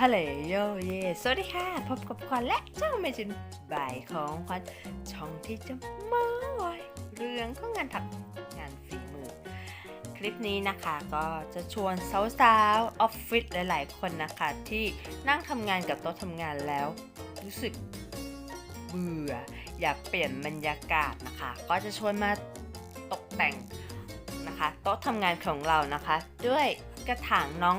ฮัลโหลโยเยสวัสดีค่ะ พบกับควันและเจ้าเมจินบ่ายของควันช่องที่จะมาไว้เรื่องของงานถักงานฝีมือ คลิปนี้นะคะก็จะชวนสาวๆออฟฟิศหลายๆ คนนะคะ ที่นั่งทำงานกับโต๊ะทำงานแล้ว รู้สึกเบื่อ อยากเปลี่ยนบรรยากาศนะคะ ก็จะชวนมาตกแต่งนะคะ โต๊ะทำงานของเรานะคะ ด้วยกระถางน้อง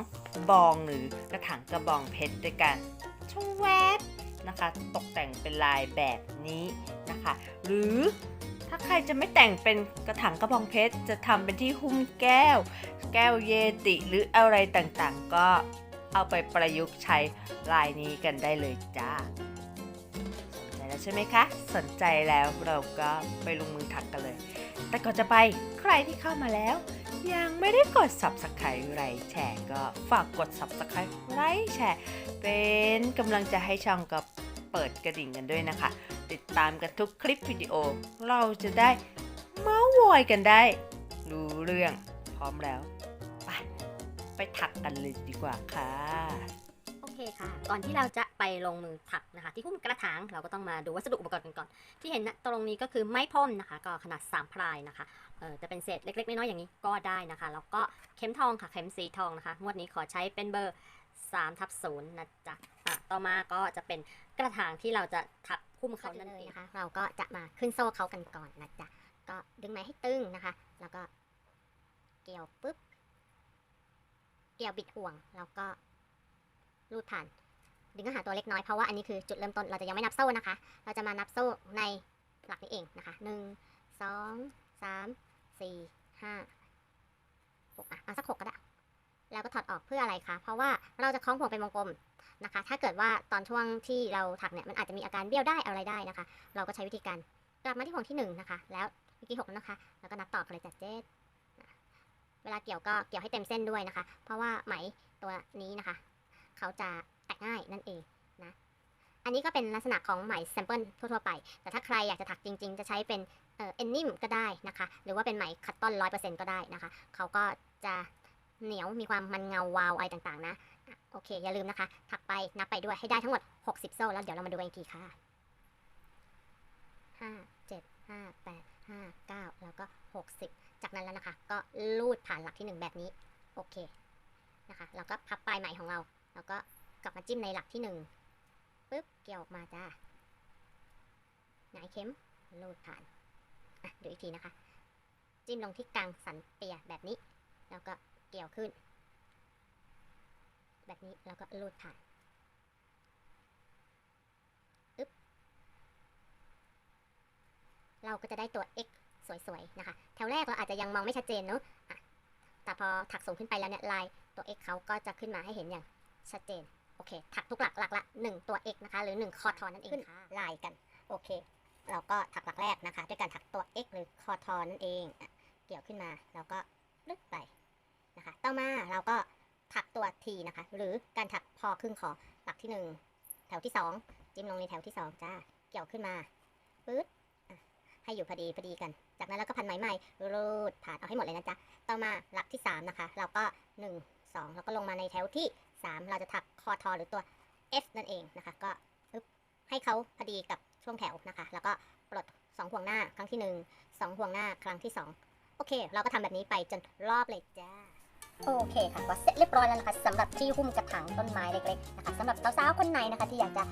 บองหรือกระถางกระบองเพชรด้วยกันชวแวบนะคะ ตกแต่งเป็นลายแบบนี้นะคะ หรือถ้าใครจะไม่แต่งเป็นกระถางกระบองเพชร จะทำเป็นที่หุ้มแก้ว แก้วเยติหรืออะไรต่างๆ ก็เอาไปประยุกต์ใช้ลายนี้กันได้เลยจ้าสนใจแล้วใช่ไหมคะ สนใจแล้วเราก็ไปลงมือถักกันเลย แต่ก่อนจะไปใครที่เข้ามาแล้ว ยังไม่ได้กด subscribe ไลค์แชร์ก็ฝากกด subscribe ไลค์แชร์เป็นกำลังใจให้ช่องก็เปิดกระดิ่งกันด้วยนะคะ ติดตามกันทุกคลิปวิดีโอ เราจะได้เมาส์วอยกันได้รู้เรื่องพร้อมแล้ว ไป ไปถักกันเลยดีกว่าค่ะ เคค่ะ ก่อนที่เราจะไปลงมือถักนะคะ ที่หุ้มกระถางเราก็ต้องมาดูวัสดุอุปกรณ์กันก่อน ที่เห็นนะตรงนี้ก็คือไม้พ่นนะคะ ก็ขนาด 3 พลายนะคะเออจะเป็นเศษเล็กๆน้อยๆอย่างนี้ก็ได้นะคะ แล้วก็เข็มทองค่ะเข็มสีทองนะคะงวดนี้ขอใช้เป็นเบอร์3ทับ0นะจ๊ะอะต่อมาก็จะเป็นกระถางที่เราจะถักหุ้มเขานั่นเองนะคะ เราก็จะมาขึ้นโซ่เขากันก่อนนะจ๊ะก็ดึงไม้ให้ตึงนะคะ แล้วก็เกี่ยวปุ๊บเกี่ยวบิดห่วงแล้วก็ รูดผ่านดึงก็หาตัวเล็กน้อยเพราะว่าอันนี้คือจุดเริ่มต้นเราจะยังไม่นับโซ่นะคะ เราจะมานับโซ่ในหลักนี้เองนะคะหนึ่งสองสามสี่ห้าหกอะเอาสักหกก็ได้ แล้วก็ถอดออกเพื่ออะไรคะ เพราะว่าเราจะคล้องห่วงเป็นวงกลมนะคะ ถ้าเกิดว่าตอนช่วงที่เราถักเนี่ยมันอาจจะมีอาการเบี้ยวได้อะไรได้นะคะ เราก็ใช้วิธีการกลับมาที่ห่วงที่หนึ่งนะคะ แล้วเมื่อกี้หกแล้วนะคะ แล้วก็นับต่อกันเลยจัดเจ็ดเวลาเกี่ยวก็เกี่ยวให้เต็มเส้นด้วยนะคะ เพราะว่าไหมตัวนี้นะคะ เขาจะแตกง่ายนั่นเองนะ อันนี้ก็เป็นลักษณะของไหมแซมเปิลทั่วๆไป แต่ถ้าใครอยากจะถักจริง ๆ จะใช้เป็นเอ่อเอนนิ่มก็ได้นะคะ หรือว่าเป็นไหมคัตตอนร้อยเปอร์เซ็นต์ก็ได้นะคะ เขาก็จะเหนียวมีความมันเงาวาวอะไรต่างๆ นะ โอเค อย่าลืมนะคะ ถักไปนับไปด้วยให้ได้ทั้งหมด 60 โซ่แล้วเดี๋ยวเรามาดูกันอีกทีค่ะห้าเจ็ดห้าแปดห้าเก้าแล้วก็ 60 จากนั้นแล้วนะคะ ก็ลูดผ่านหลักที่หนึ่งแบบนี้ โอเคนะคะ แล้วก็พับปลายไหมของเรา แล้วก็กลับมาจิ้มในหลักที่หนึ่งปึ๊บเกี่ยวออกมาจ้าหงายเข็มลูดผ่านอะดูอีกทีนะคะ จิ้มลงที่กลางสันเปียแบบนี้ แล้วก็เกี่ยวขึ้น แบบนี้แล้วก็ลูดผ่านอึ๊บเราก็จะได้ตัว x สวยๆนะคะ แถวแรกเราอาจจะยังมองไม่ชัดเจนเนอะแต่พอถักสูงขึ้นไปแล้วเนี่ยลายตัว x เขาก็จะขึ้นมาให้เห็นอย่าง ชัดเจน โอเค ถักทุกหลักหลักละ 1 ตัว x นะคะ หรือ 1 คอทอนนั่นเองค่ะลายกัน โอเค เราก็ถักหลักแรกนะคะ ด้วยการถักตัว x หรือคอทอนนั่นเอง เกี่ยวขึ้นมา แล้วก็ลึกไปนะคะ ต่อมาเราก็ถักตัว t นะคะ หรือการถักพอครึ่งคอหลักที่ 1 แถวที่ 2 จิ้มลงในแถวที่ 2 จ้า เกี่ยวขึ้นมาปึ๊ดให้อยู่พอดีพอดีกัน จากนั้นเราก็พันไหมใหม่รูดผ่านเอาให้หมดเลยนะจ๊ะ ต่อมาหลักที่ 3 นะคะ เราก็ 1 2 แล้วก็ลงมาในแถวที่ 3 เราจะถักคอทอหรือตัว F นั่นเองนะคะ ก็ให้เขาพอดีกับช่วงแถวนะคะ แล้วก็ปลด 2 ห่วงหน้าครั้งที่ 1 2 ห่วงหน้าครั้งที่ 2 โอเค เราก็ทำแบบนี้ไปจนรอบเลยจ้าโอเคค่ะก็เสร็จเรียบร้อยแล้วนะคะสำหรับที่หุ้มกระถางต้นไม้เล็กๆนะคะสำหรับสาวๆคนไหนนะคะ ที่อยากจะ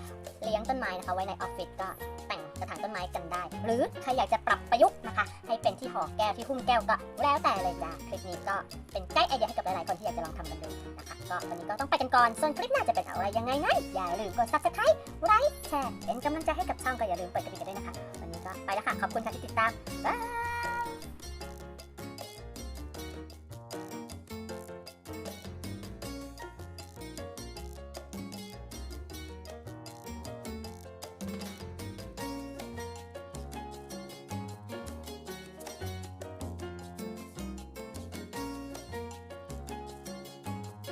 เลี้ยงต้นไม้นะคะ ไว้ในออฟฟิศก็แต่ง กระถางต้นไม้กันได้ หรือใครอยากจะปรับประยุกต์นะคะ ให้เป็นที่ห่อแก้วที่หุ้มแก้วก็แล้วแต่เลยจ้าคลิปนี้ก็เป็นไกด์ไอเดียให้กับหลายๆคนที่อยากจะลองทำกันดูนะคะก็วันนี้ก็ต้องไปกันก่อนส่วนคลิปหน้าจะเป็นอะไรยังไงนั้นอย่าลืมกด subscribe ไลค์แชร์เป็นกำลังใจให้กับช่องก็อย่าลืมเปิดกระดิ่งกันด้วยนะคะวันนี้ก็ไปแล้วค่ะขอบคุณค่ะที่ติดตามบาย